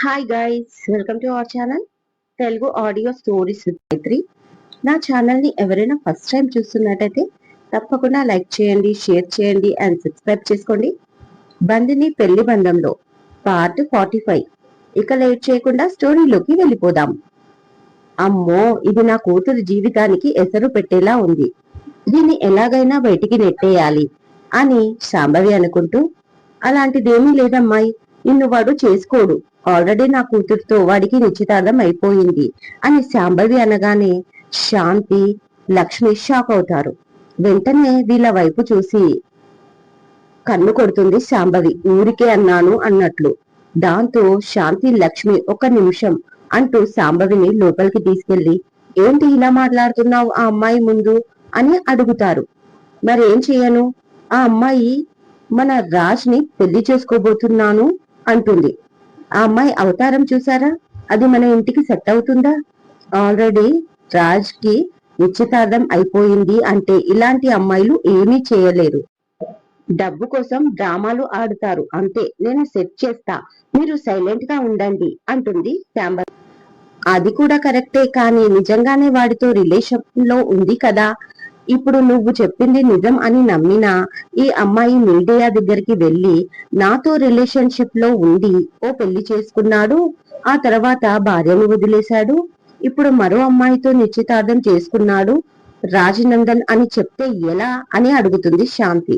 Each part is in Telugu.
Hi guys welcome to our channel Telugu audio stories with Maithri నా ఛానల్ని ఎవరైనా ఫస్ట్ టైం చూస్తున్నట్టయితే తప్పకుండా లైక్ చేయండి షేర్ చేయండి అండ్ సబ్స్క్రైబ్ చేసుకోండి. బంధిని పెళ్ళి బంధంలో పార్ట్ ఫార్టీ ఫైవ్ ఇక లేట్ చేయకుండా స్టోరీలోకి వెళ్ళిపోదాం. అమ్మో ఇది నా కూతురు జీవితానికి ఎసరు పెట్టేలా ఉంది. దీన్ని ఎలాగైనా బయటికి నెట్టేయాలి అని శాంభవి అనుకుంటూ అలాంటిదేమీ లేదమ్మాయి నిన్ను వాడు చేసుకోడు. ఆల్రెడీ నా కూతురుతో వాడికి నిశ్చితార్థం అయిపోయింది అని శాంభవి అనగానే శాంతి లక్ష్మి షాక్ అవుతారు. వెంటనే వీళ్ళ వైపు చూసి కన్ను కొడుతుంది శాంభవి ఊరికే అన్నాను అన్నట్లు. దాంతో శాంతి లక్ష్మి ఒక నిమిషం అంటూ శాంభవిని లోపలికి తీసుకెళ్ళి ఏంటి ఇలా మాట్లాడుతున్నావు ఆ అమ్మాయి ముందు? అని అడుగుతారు. మరేం చేయను? ఆ అమ్మాయి మన రాజ్ని పెళ్ళి చేసుకోబోతున్నాను అంటుంది. ఆ అమ్మాయి అవతారం చూసారా? అది మన ఇంటికి సెట్ అవుతుందా? ఆల్రెడీ రాజ్కి నిశ్చితార్థం అయిపోయింది అంటే ఇలాంటి అమ్మాయిలు ఏమీ చేయలేరు. డబ్బు కోసం డ్రామాలు ఆడుతారు అంతే. నేను సెట్ చేస్తా. మీరు సైలెంట్గా ఉండండి అంటుంది శాంబర్ అది కూడా కరెక్టే కానీ నిజంగానే వాడితో రిలేషన్లో ఉంది కదా? ఇప్పుడు నువ్వు చెప్పింది నిజం అని నమ్మినా ఈ అమ్మాయి మీడియా దగ్గరికి వెళ్ళి నాతో రిలేషన్షిప్లో ఉండి ఓ పెళ్ళి చేసుకున్నాడు ఆ తర్వాత భార్యను వదిలేశాడు ఇప్పుడు మరో అమ్మాయితో నిశ్చితార్థం చేసుకున్నాడు రాజనందన్ అని చెప్తే ఎలా? అని అడుగుతుంది శాంతి.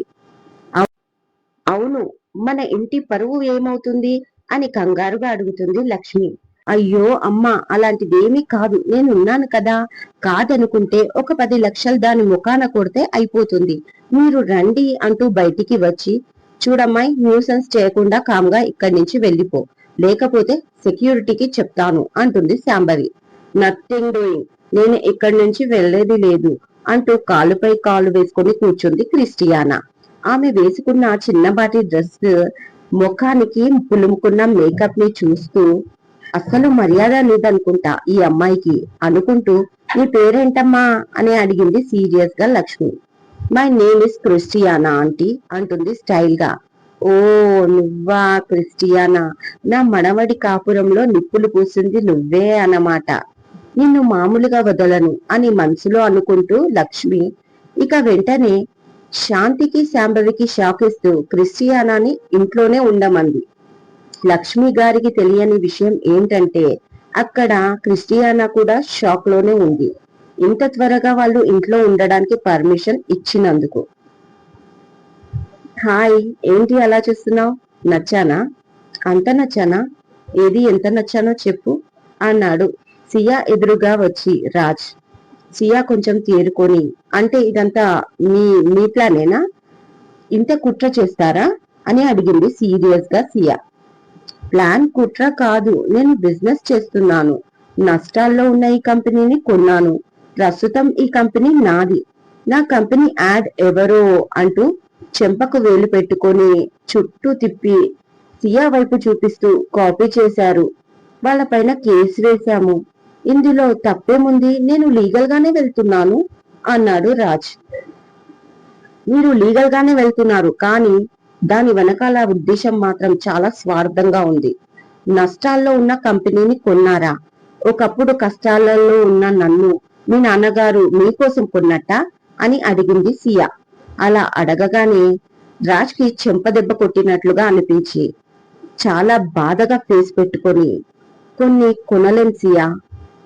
అవును మన ఇంటి పరువు ఏమవుతుంది? అని కంగారుగా అడుగుతుంది లక్ష్మి. అయ్యో అమ్మా అలాంటిదేమీ కాదు. నేనున్నాను కదా. కాదనుకుంటే ఒక పది లక్షలు దాని ముఖాన కొడితే అయిపోతుంది. మీరు రండి అంటూ బయటికి వచ్చి చూడమ్మాయి న్యూసెన్స్ చేయకుండా కామ్గా ఇక్కడి నుంచి వెళ్ళిపో. లేకపోతే సెక్యూరిటీకి చెప్తాను అంటుంది శాంభవి నథింగ్ డూయింగ్. నేను ఇక్కడి నుంచి వెళ్ళేది లేదు అంటూ కాలుపై కాలు వేసుకుని కూర్చుంది క్రిస్టియానా. ఆమె వేసుకున్న చిన్నపాటి డ్రెస్ ముఖానికి పులుముకున్న మేకప్ని చూస్తూ అస్సలు మర్యాద లేదనుకుంటా ఈ అమ్మాయికి అనుకుంటూ నీ పేరేంటమ్మా? అని అడిగింది సీరియస్గా Lakshmi. My name is Christiana aunty? అంటుంది స్టైల్గా ఓ నువ్వా క్రిస్టియానా? నా మనవడి కాపురంలో నిప్పులు పూసింది నువ్వే అన్నమాట. నిన్ను మామూలుగా వదలను అని మనసులో అనుకుంటూ లక్ష్మి ఇక వెంటనే శాంతికి శాంభవికి షాక్ ఇస్తూ క్రిస్టియానాని ఇంట్లోనే ఉండమంది. లక్ష్మి గారికి తెలియని విషయం ఏంటంటే అక్కడ క్రిస్టియానా కూడా షాక్లోనే ఉంది. ఇంత త్వరగా వాళ్ళు ఇంట్లో ఉండడానికి పర్మిషన్ ఇచ్చినందుకు. హాయ్ ఏంటి అలా చూస్తున్నావు? నచ్చానా? అంత నచ్చానా? ఏది ఎంత నచ్చానో చెప్పు అన్నాడు. సియా ఎదురుగా వచ్చి రాజ్ సియా కొంచెం తేరుకొని అంటే ఇదంతా మీ మీ ప్లానేనా? ఇంత కుట్ర చేస్తారా? అని అడిగింది సీరియస్గా సియా. ప్లాన్ కుట్ర కాదు. నేను బిజినెస్ చేస్తున్నాను. నష్టాల్లో ఉన్న ఈ కంపెనీని కొన్నాను. ప్రస్తుతం ఈ కంపెనీ నాది. నా కంపెనీ యాడ్ ఎవరో అంటూ చెంపకు వేలు పెట్టుకొని చుట్టూ తిప్పి సియా వైపు చూపిస్తూ కాపీ చేశారు. వాళ్ళపైన కేసు వేశాము. ఇందులో తప్పేముంది? నేను లీగల్ గానే వెళ్తున్నాను అన్నాడు రాజ్. మీరు లీగల్ గానే వెళ్తున్నారు కానీ దాని వెనకాల ఉద్దేశం మాత్రం చాలా స్వార్థంగా ఉంది. నష్టాల్లో ఉన్న కంపెనీని కొన్నారా? ఒకప్పుడు కష్టాలలో ఉన్న నన్ను మీ నాన్నగారు మీకోసం కొన్నట్ట? అని అడిగింది సియా. అలా అడగగానే రాజ్కి చెంపదెబ్బ కొట్టినట్లుగా అనిపించి చాలా బాధగా ఫేస్ పెట్టుకొని కొన్ని కొనలేం సియా.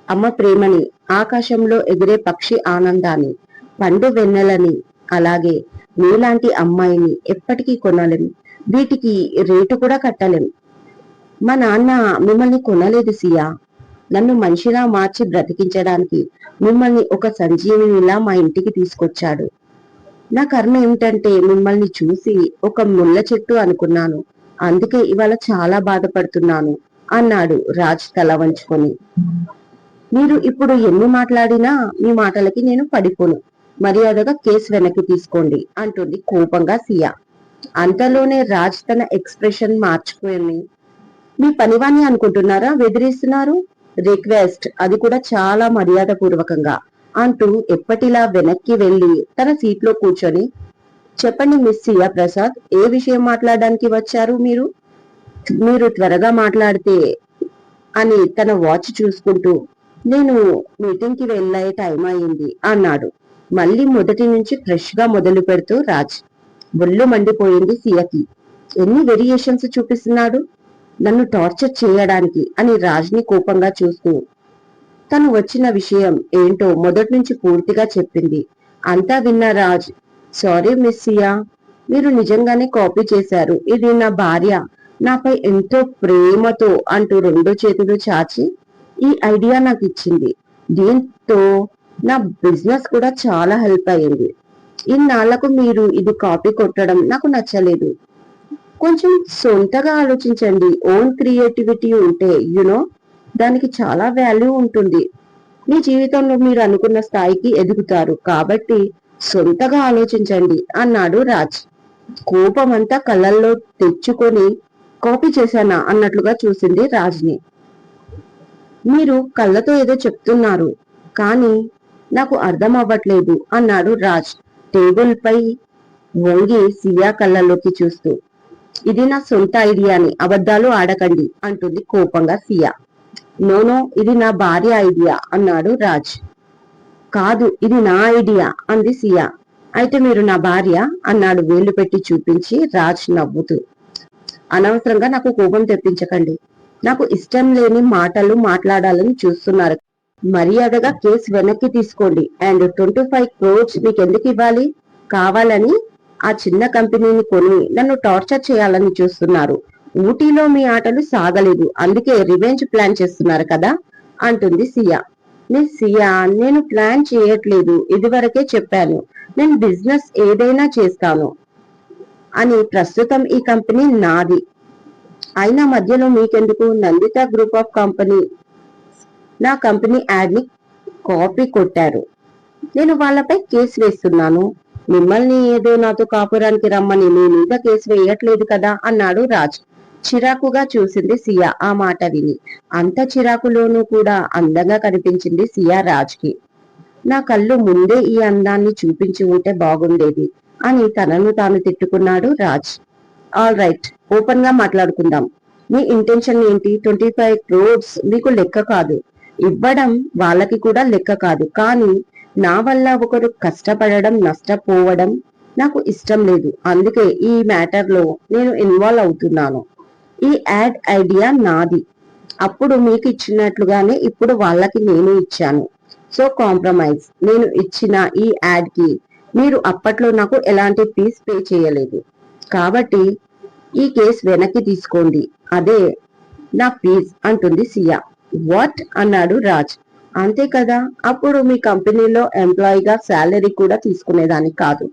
అమ్మ ప్రేమని ఆకాశంలో ఎగిరే పక్షి ఆనందాన్ని పండు వెన్నెలని అలాగే నీలాంటి అమ్మాయిని ఎప్పటికీ కొనలేం వీటికి రేటు కూడా కట్టలేం మా నాన్న మిమ్మల్ని కొనలేదు సియా. నన్ను మనిషిలా మార్చి బ్రతికించడానికి మిమ్మల్ని ఒక సంజీవినిలా మా ఇంటికి తీసుకొచ్చాడు. నా కర్మ ఏమిటంటే మిమ్మల్ని చూసి ఒక ముళ్ళ చెట్టు అనుకున్నాను. అందుకే ఇవాళ చాలా బాధపడుతున్నాను అన్నాడు రాజ్ తల వంచుకొని. మీరు ఇప్పుడు ఎన్ని మాట్లాడినా మీ మాటలకి నేను పడిపోను. మర్యాదగా కేసు వెనక్కి తీసుకోండి అంటుంది కోపంగా సియా. అంతలోనే రాజ్ తన ఎక్స్ప్రెషన్ మార్చుకుని మీ పనివాణ్ణి అనుకుంటున్నారా? బెదిరిస్తున్నారు రిక్వెస్ట్ అది కూడా చాలా మర్యాద పూర్వకంగా అంటూ ఎప్పటిలా వెనక్కి వెళ్ళి తన సీట్లో కూర్చొని చెప్పండి మిస్ సియా ప్రసాద్ ఏ విషయం మాట్లాడడానికి వచ్చారు మీరు? మీరు త్వరగా మాట్లాడితే అని తన వాచ్ చూసుకుంటూ నేను మీటింగ్కి వెళ్ళే టైం అయింది అన్నాడు. మళ్ళీ మొదటి నుంచి ఫ్రెష్గా మొదలు పెడుతూ రాజ్ ఒళ్ళు మండిపోయింది సియకి. ఎన్ని వేరియేషన్స్ చూపిస్తున్నాడు? నన్ను టార్చర్ చేయడానికి అని రాజ్ని కోపంగా చూస్తూ. తను వచ్చిన విషయం ఏంటో మొదటి నుంచి పూర్తిగా చెప్పింది. అంతా విన్న రాజ్ సారీ మిస్ సియా మీరు నిజంగానే కాపీ చేశారు. ఇది నా భార్య. నాపై ఎంతో ప్రేమతో అంటూ రెండు చేతులు చాచి ఈ ఐడియా నాకు ఇచ్చింది. దీంతో నా బిజినెస్ కూడా చాలా హెల్ప్ అయ్యింది. ఇన్నాళ్ళకు మీరు ఇది కాపీ కొట్టడం నాకు నచ్చలేదు. కొంచెం సొంతగా ఆలోచించండి. ఓన్ క్రియేటివిటీ ఉంటే యునో దానికి చాలా వాల్యూ ఉంటుంది. మీ జీవితంలో మీరు అనుకున్న స్థాయికి ఎదుగుతారు. కాబట్టి సొంతగా ఆలోచించండి అన్నాడు రాజ్. కోపం అంతా కళ్ళల్లో తెచ్చుకొని కాపీ చేశానా అన్నట్లుగా చూసింది రాజ్ని. మీరు కళ్ళతో ఏదో చెప్తున్నారు. కానీ నాకు అర్థం అవ్వట్లేదు అన్నాడు రాజ్ టేబుల్ పై వంగి సియా కళ్ళలోకి చూస్తూ. ఇది నా సొంత ఐడియాని అబద్ధాలు ఆడకండి అంటుంది కోపంగా సియా. నోనో ఇది నా భార్య ఐడియా అన్నాడు రాజ్. కాదు ఇది నా ఐడియా అంది సియా. అయితే మీరు నా భార్య అన్నాడు వేలు పెట్టి చూపించి రాజ్ నవ్వుతూ. అనవసరంగా నాకు కోపం తెప్పించకండి. నాకు ఇష్టం లేని మాటలు మాట్లాడాలని చూస్తున్నారు మర్యాదగా కేసు వెనక్కి తీసుకోండి. అండ్ ట్వంటీ ఫైవ్ క్రోడ్స్ మీకు ఎందుకు ఇవ్వాలి? కావాలని ఆ చిన్న కంపెనీని కొని నన్ను టార్చర్ చేయాలని చూస్తున్నారు. ఊటీలో మీ ఆటలు సాగలేదు. అందుకే రివెంజ్ ప్లాన్ చేస్తున్నారు కదా? అంటుంది సియా. మిస్ సియా నేను ప్లాన్ చేయట్లేదు. ఇదివరకే చెప్పాను. నేను బిజినెస్ ఏదైనా చేస్తాను అని ప్రస్తుతం ఈ కంపెనీ నాది. అయినా మధ్యలో మీకెందుకు? నందిత గ్రూప్ ఆఫ్ కంపెనీ నా కంపెనీ యాడ్ని కాపీ కొట్టారు. నేను వాళ్ళపై కేసు వేస్తున్నాను. మిమ్మల్ని ఏదో నాతో కాపురానికి రమ్మని మీ మీద కేసు వేయట్లేదు కదా అన్నాడు రాజ్. చిరాకుగా చూసింది సియా ఆ మాట విని. అంత చిరాకులోనూ కూడా అందంగా కనిపించింది సియా రాజ్కి. నా కళ్ళు ముందే ఈ అందాన్ని చూపించి ఉంటే బాగుండేది అని తనను తాను తిట్టుకున్నాడు రాజ్. ఆల్ రైట్ ఓపెన్గా మాట్లాడుకుందాం. మీ ఇంటెన్షన్ ఏంటి? ట్వంటీ ఫైవ్ క్రోడ్స్ మీకు లెక్క కాదు. ఇవ్వడం వాళ్ళకి కూడా లెక్క కాదు. కానీ నా వల్ల ఒకరు కష్టపడడం నష్టపోవడం నాకు ఇష్టం లేదు. అందుకే ఈ మ్యాటర్లో నేను ఇన్వాల్వ్ అవుతున్నాను. ఈ యాడ్ ఐడియా నాది. అప్పుడు మీకు ఇచ్చినట్లుగానే ఇప్పుడు వాళ్ళకి నేను ఇచ్చాను. సో కాంప్రమైజ్ నేను ఇచ్చిన ఈ యాడ్కి మీరు అప్పట్లో నాకు ఎలాంటి ఫీజ్ పే చేయలేదు. కాబట్టి ఈ కేసు వెనక్కి తీసుకోండి. అదే నా ఫీజ్ అంటుంది సియా. వాట్ అన్నాడు రాజ్. అంతే కదా అప్పుడు మీ కంపెనీలో ఎంప్లాయీగా శాలరీ కూడా తీసుకునేదాన్ని కాదు.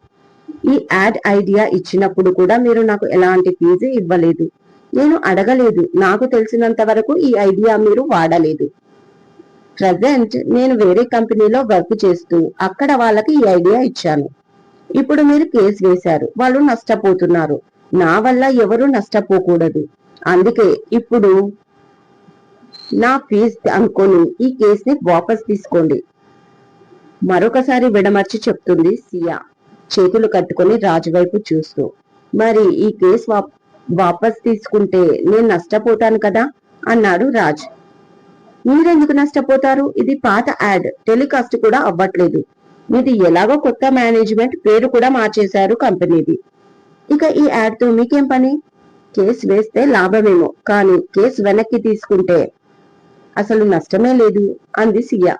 ఈ యాడ్ ఐడియా ఇచ్చినప్పుడు కూడా మీరు నాకు ఎలాంటి ఫీజు ఇవ్వలేదు. నేను అడగలేదు నాకు తెలిసినంత వరకు ఈ ఐడియా మీరు వాడలేదు. ప్రజెంట్ నేను వేరే కంపెనీలో వర్క్ చేస్తూ అక్కడ వాళ్ళకి ఈ ఐడియా ఇచ్చాను. ఇప్పుడు మీరు కేసు వేశారు వాళ్ళు నష్టపోతున్నారు. నా వల్ల ఎవరు నష్టపోకూడదు. అందుకే ఇప్పుడు నా ఫీజ్ అనుకొని. ఈ కేసుని వాపస్ తీసుకోండి. మరొకసారి విడమర్చి చెప్తుంది సియా. చేతులు కట్టుకొని రాజు వైపు చూస్తూ. మరి ఈ కేసు వాపస్ తీసుకుంటే నేను నష్టపోతాను కదా? అన్నాడు రాజ్. మీరెందుకు నష్టపోతారు? ఇది పాత యాడ్. టెలికాస్ట్ కూడా అవ్వట్లేదు. మీది ఎలాగో కొత్త మేనేజ్మెంట్ పేరు కూడా మార్చేశారు కంపెనీది. ఇక ఈ యాడ్తో మీకేం పని? కేసు వేస్తే లాభమేమో. కానీ కేసు వెనక్కి తీసుకుంటే అసలు నష్టమే లేదు అంది సియా.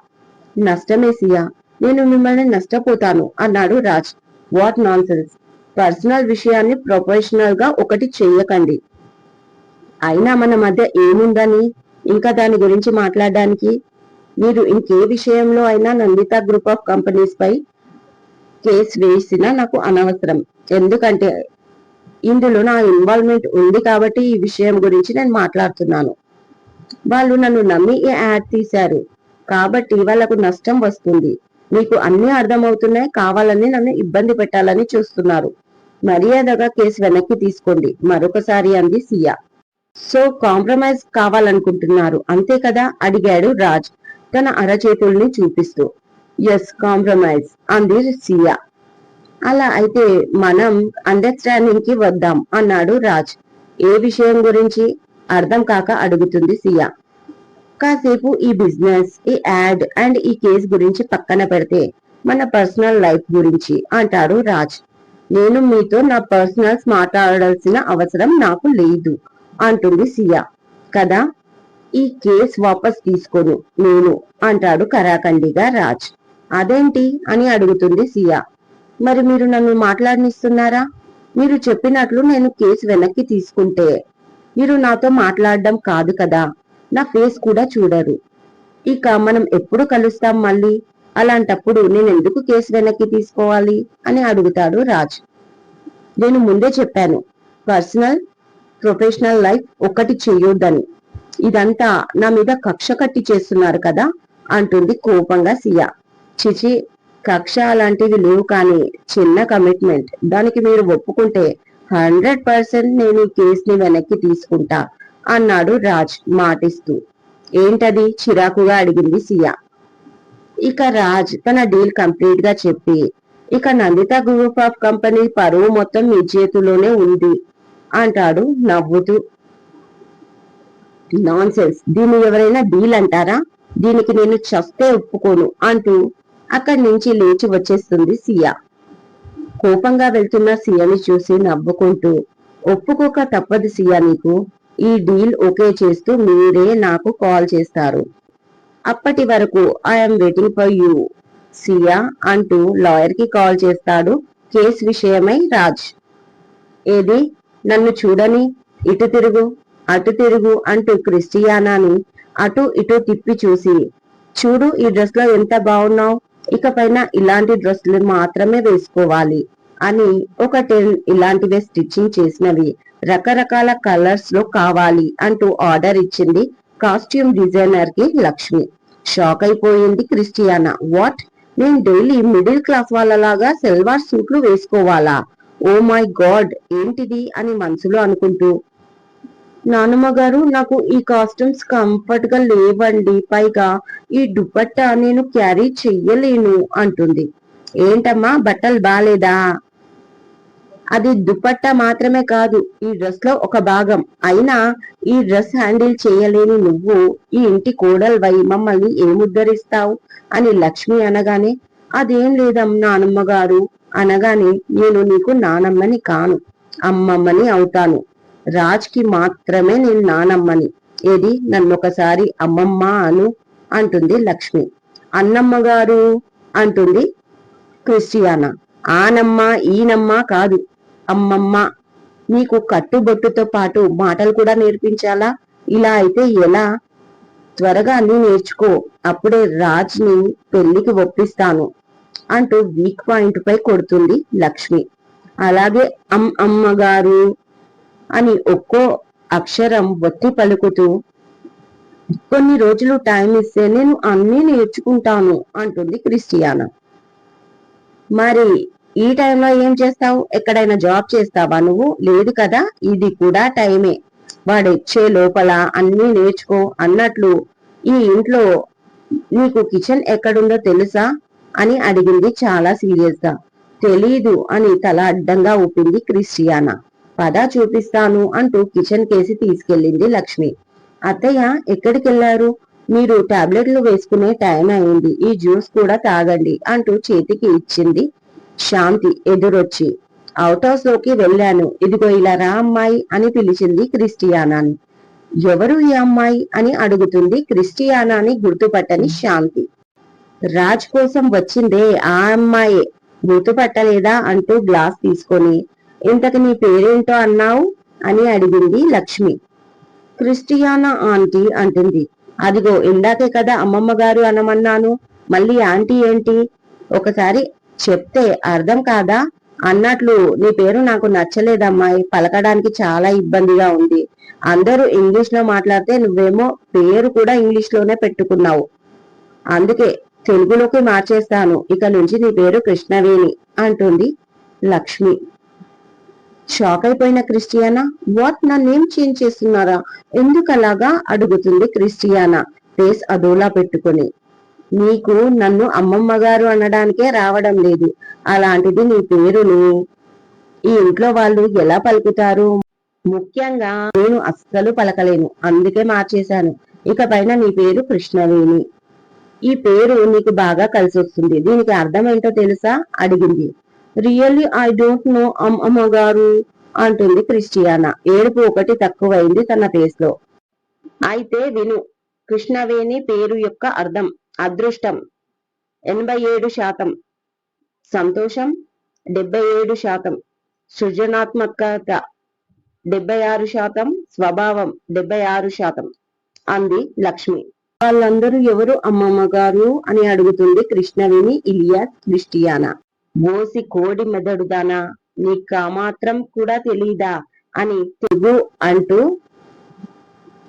నష్టమే సియా. నేను మిమ్మల్ని నష్టపోతాను అన్నాడు Raj. What nonsense personal విషయాన్ని ప్రొఫెషనల్గా ఒకటి చెయ్యకండి అయినా మన మధ్య ఏముందని? ఇంకా దాని గురించి మాట్లాడడానికి? మీరు ఇంకే విషయంలో అయినా నందిత గ్రూప్ ఆఫ్ కంపెనీస్ పై కేసు వేసినా నాకు అనవసరం. ఎందుకంటే ఇందులో నా ఇన్వాల్వ్మెంట్ ఉంది కాబట్టి ఈ విషయం గురించి నేను మాట్లాడుతున్నాను. వాళ్ళు నన్ను నమ్మి ఈ యాడ్ తీశారు? కాబట్టి వాళ్ళకు నష్టం వస్తుంది. మీకు అన్ని అర్థమవుతున్నాయి. కావాలని నన్ను ఇబ్బంది పెట్టాలని చూస్తున్నారు. మర్యాదగా కేసు వెనక్కి తీసుకోండి. మరొకసారి అంది సియా. సో కాంప్రమైజ్ కావాలనుకుంటున్నారు. అంతే కదా? అడిగాడు రాజ్ తన అరచేతుల్ని చూపిస్తూ. ఎస్ కాంప్రమైజ్ అంది సియా. అలా అయితే మనం అండర్స్టాండింగ్కి వద్దాం అన్నాడు రాజ్. ఏ విషయం గురించి? అర్థం కాక అడుగుతుంది సియా. కాసేపు ఈ బిజినెస్ ఈ యాడ్ అండ్ ఈ కేసు గురించి పక్కన పెడితే మన పర్సనల్ లైఫ్ గురించి అంటాడు రాజ్. నేను మీతో నా పర్సనల్స్ మాట్లాడాల్సిన అవసరం నాకు లేదు అంటుంది సియా. కదా? ఈ కేస్ వాపస్ తీసుకోను నేను అంటాడు కరాఖండిగా రాజ్. అదేంటి అని అడుగుతుంది సియా. మరి మీరు నన్ను మాట్లాడనిస్తున్నారా? మీరు చెప్పినట్లు నేను కేసు వెనక్కి తీసుకుంటే మీరు నాతో మాట్లాడడం కాదు కదా. నా ఫేస్ కూడా చూడరు. ఇక మనం ఎప్పుడు కలుస్తాం మళ్ళీ? అలాంటప్పుడు నేను ఎందుకు కేసు వెనక్కి తీసుకోవాలి? అని అడుగుతాడు రాజ్. నేను ముందే చెప్పాను పర్సనల్ ప్రొఫెషనల్ లైఫ్ ఒకటి చెయ్యొద్దని. ఇదంతా నా మీద కక్ష కట్టి చేస్తున్నారు కదా అంటుంది కోపంగా సియా. చిచి కక్ష అలాంటివి లేవు కానీ చిన్న కమిట్మెంట్. దానికి మీరు ఒప్పుకుంటే హండ్రెడ్ పర్సెంట్ నేను ఈ కేసుని వెనక్కి తీసుకుంటా అన్నాడు రాజ్ మాటిస్తూ. ఏంటది? చిరాకుగా అడిగింది సియా. ఇక రాజ్ తన డీల్ కంప్లీట్గా చెప్పి ఇక నందిత గ్రూప్ ఆఫ్ కంపెనీ పరువు మొత్తం మీ చేతిలోనే ఉంది అంటాడు నవ్వుతూ. నాన్ సెన్స్ దీన్ని ఎవరైనా డీల్ అంటారా? దీనికి నేను చస్తే ఒప్పుకోను అంటూ అక్కడి నుంచి లేచి వచ్చేస్తుంది సియా. కోపంగా వెళ్తున్న సియాని చూసి నవ్వుకుంటూ ఒప్పుకోక తప్పదు సియా నీకు. ఈ డీల్ ఓకే చేస్తూ మీరే నాకు కాల్ చేస్తారు. అప్పటి వరకు I'm waiting for you Siya అంటూ లాయర్కి కాల్ చేస్తాడు కేస్ విషయమై రాజ్. ఏది? నన్ను చూడని? ఇటు తిరుగు అటు తిరుగు అంటూ క్రిస్టియానాని అటు ఇటు తిప్పి చూసి చూడు ఈ డ్రెస్లో ఎంత బాగున్నావు? ఇకపైన ఇలాంటి డ్రెస్సులు మాత్రమే వేసుకోవాలి అని ఒక టెన్ ఇలాంటివే స్టిచ్చింగ్ చేసినవి. రకరకాల కలర్స్లో కావాలి అంటూ ఆర్డర్ ఇచ్చింది కాస్ట్యూమ్ డిజైనర్కి లక్ష్మి. షాక్ అయిపోయింది క్రిస్టియానా. వాట్? నేను డైలీ మిడిల్ క్లాస్ వాళ్ళలాగా సెల్వార్ సూట్లు వేసుకోవాలా? ఓ మై గాడ్ ఏంటిది అని మనసులో అనుకుంటూ నానమ్మ గారు నాకు ఈ కాస్ట్యూమ్స్ కంఫర్ట్గా లేవండి. పైగా ఈ దుపట్టా నేను క్యారీ చెయ్యలేను అంటుంది. ఏంటమ్మా బట్టలు బాలేదా? అది దుపట్టా మాత్రమే కాదు ఈ డ్రెస్లో ఒక భాగం. అయినా ఈ డ్రెస్ హ్యాండిల్ చేయలేని నువ్వు ఈ ఇంటి కోడల్వై మమ్మల్ని ఏముద్ధరిస్తావు? అని లక్ష్మి అనగానే అదేం లేదమ్ నానమ్మ గారు. అనగానే నేను నీకు నానమ్మని కాను అమ్మమ్మని అవుతాను. రాజ్కి మాత్రమే నేను నానమ్మని. ఏది? నన్ను ఒకసారి అమ్మమ్మ అను అంటుంది లక్ష్మి. అన్నమ్మ గారు అంటుంది క్రిస్టియానా. ఆనమ్మ ఈనమ్మ కాదు. అమ్మమ్మ నీకు కట్టుబొట్టుతో పాటు మాటలు కూడా నేర్పించాలా? ఇలా అయితే ఎలా? త్వరగా అన్ని నేర్చుకో. అప్పుడే రాజ్ని పెళ్ళికి ఒప్పిస్తాను అంటూ వీక్ పాయింట్ పై కొడుతుంది లక్ష్మి. అలాగే అమ్ అమ్మగారు? అని ఒక్కో అక్షరం ఒత్తి పలుకుతూ కొన్ని రోజులు టైం ఇస్తే నేను అన్నీ నేర్చుకుంటాను అంటుంది క్రిస్టియానా. మరి ఈ టైంలో ఏం చేస్తావు? ఎక్కడైనా జాబ్ చేస్తావా నువ్వు? లేదు కదా ఇది కూడా టైమే వాడు వచ్చే లోపల అన్నీ నేర్చుకో. అన్నట్లు ఈ ఇంట్లో నీకు కిచెన్ ఎక్కడుందో తెలుసా? అని అడిగింది చాలా సీరియస్గా. తెలీదు అని తల అడ్డంగా ఊపింది క్రిస్టియానా. పద చూపిస్తాను అంటూ కిచెన్ కేసి తీసుకెళ్ళింది లక్ష్మి. అత్తయ్య ఎక్కడికెళ్ళారు మీరు టాబ్లెట్లు వేసుకునే టైం అయింది ఈ జ్యూస్ కూడా తాగండి అంటూ చేతికి ఇచ్చింది శాంతి ఎదురొచ్చి. అవుట్ హౌస్లోకి వెళ్ళాను. ఇదిగో ఇలా రా అమ్మాయి అని పిలిచింది క్రిస్టియానాని ఎవరు ఈ అమ్మాయి అని అడుగుతుంది క్రిస్టియానాని గుర్తుపట్టని శాంతి. రాజ్ కోసం వచ్చిందే ఆ అమ్మాయే. గుర్తుపట్టలేదా అంటూ గ్లాస్ తీసుకొని. ఇంతకు నీ పేరేంటో అన్నావు? అని అడిగింది లక్ష్మి. క్రిస్టియానా ఆంటీ అంటుంది. అదిగో ఇందాకే కదా అమ్మమ్మ గారు అనమన్నాను. మళ్ళీ ఆంటీ ఏంటి? ఒకసారి చెప్తే అర్థం కాదా? అన్నట్లు నీ పేరు నాకు నచ్చలేదమ్మాయి. పలకడానికి చాలా ఇబ్బందిగా ఉంది. అందరూ ఇంగ్లీష్లో మాట్లాడితే నువ్వేమో పేరు కూడా ఇంగ్లీష్లోనే పెట్టుకున్నావు. అందుకే తెలుగులోకి మార్చేస్తాను. ఇక నుంచి నీ పేరు కృష్ణవేణి అంటుంది లక్ష్మి. షాక్ అయిపోయిన క్రిస్టియానా? వాట్ నా నేమ్ చేంజ్ చేస్తున్నారా? ఎందుకలాగా? అడుగుతుంది క్రిస్టియానా. ఫేస్ అదోలా పెట్టుకుని. నీకు నన్ను అమ్మమ్మ గారు అనడానికే రావడం లేదు. అలాంటిది నీ పేరుని ఈ ఇంట్లో వాళ్ళు ఎలా పలుకుతారు? ముఖ్యంగా నేను అస్సలు పలకలేను. అందుకే మార్చేశాను. ఇక పైన నీ పేరు కృష్ణవేణి. ఈ పేరు నీకు బాగా కలిసి వస్తుంది దీనికి అర్థం ఏంటో తెలుసా? అడిగింది. రియల్లీ ఐ డోంట్ నో అమ్మ గారు అంటుంది క్రిస్టియానా. ఏడుపు ఒకటి తక్కువైంది తన ఫేస్లో అయితే విను కృష్ణవేణి పేరు యొక్క అర్థం అదృష్టం. ఎనభై ఏడు శాతం. సంతోషం డెబ్బై ఏడు శాతం. సృజనాత్మకత డెబ్బై ఆరు శాతం. స్వభావం డెబ్బై ఆరు శాతం అంది లక్ష్మి. వాళ్ళందరూ ఎవరు అమ్మమ్మ గారు అని అడుగుతుంది కృష్ణవేణి ఇలియాస్ క్రిస్టియానా. ఓసి కోడి మెదడుదానా నీకు మాత్రం కూడా తెలీదా? అని తెగు అంటూ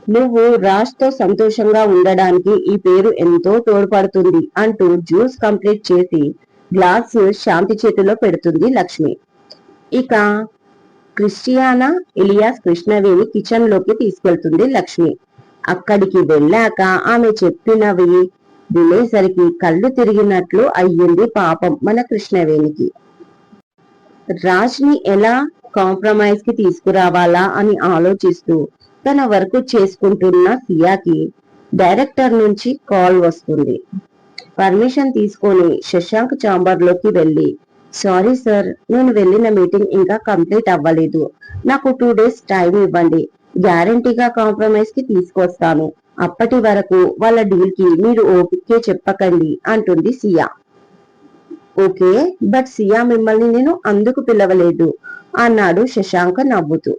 నువ్వు రాజ్తో సంతోషంగా ఉండడానికి ఈ పేరు ఎంతో తోడ్పడుతుంది అంటూ జ్యూస్ కంప్లీట్ చేసి గ్లాస్ శాంతి చేతిలో పెడుతుంది లక్ష్మి. ఇక క్రిస్టియానా ఇలియాస్ కృష్ణవేణి కిచెన్లోకి తీసుకెళ్తుంది లక్ష్మి. అక్కడికి వెళ్ళాక ఆమె చెప్పినవి వినేసరికి కళ్ళు తిరిగినట్లు అయ్యింది పాపం మన కృష్ణవేణికి. రాజ్ని ఎలా కాంప్రమైజ్కి తీసుకురావాలా అని ఆలోచిస్తూ తన వర్క్ చేసుకుంటున్న సియాకి డైరెక్టర్ నుంచి కాల్ వస్తుంది. పర్మిషన్ తీసుకొని శశాంక్ చాంబర్లోకి వెళ్ళి సారీ సార్ నేను వెళ్ళిన మీటింగ్ ఇంకా కంప్లీట్ అవ్వలేదు. నాకు టూ డేస్ టైం ఇవ్వండి. గ్యారంటీగా కాంప్రమైజ్కి తీసుకొస్తాను. అప్పటి వరకు వాళ్ళ డీల్కి మీరు ఓపికే చెప్పకండి అంటుంది సియా. ఓకే బట్ సియా మిమ్మల్ని నేను అందుకు పిలవలేదు అన్నాడు శశాంక నవ్వుతూ.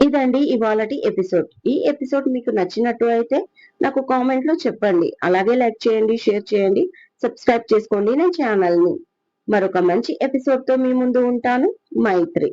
ఇదండి ఇవాళటి ఎపిసోడ్. ఈ ఎపిసోడ్ మీకు నచ్చినట్టు అయితే నాకు కామెంట్లో చెప్పండి. అలాగే లైక్ చేయండి షేర్ చేయండి సబ్స్క్రైబ్ చేసుకోండి నా ఛానల్ని మరొక మంచి ఎపిసోడ్తో మీ ముందు ఉంటాను. మైత్రి.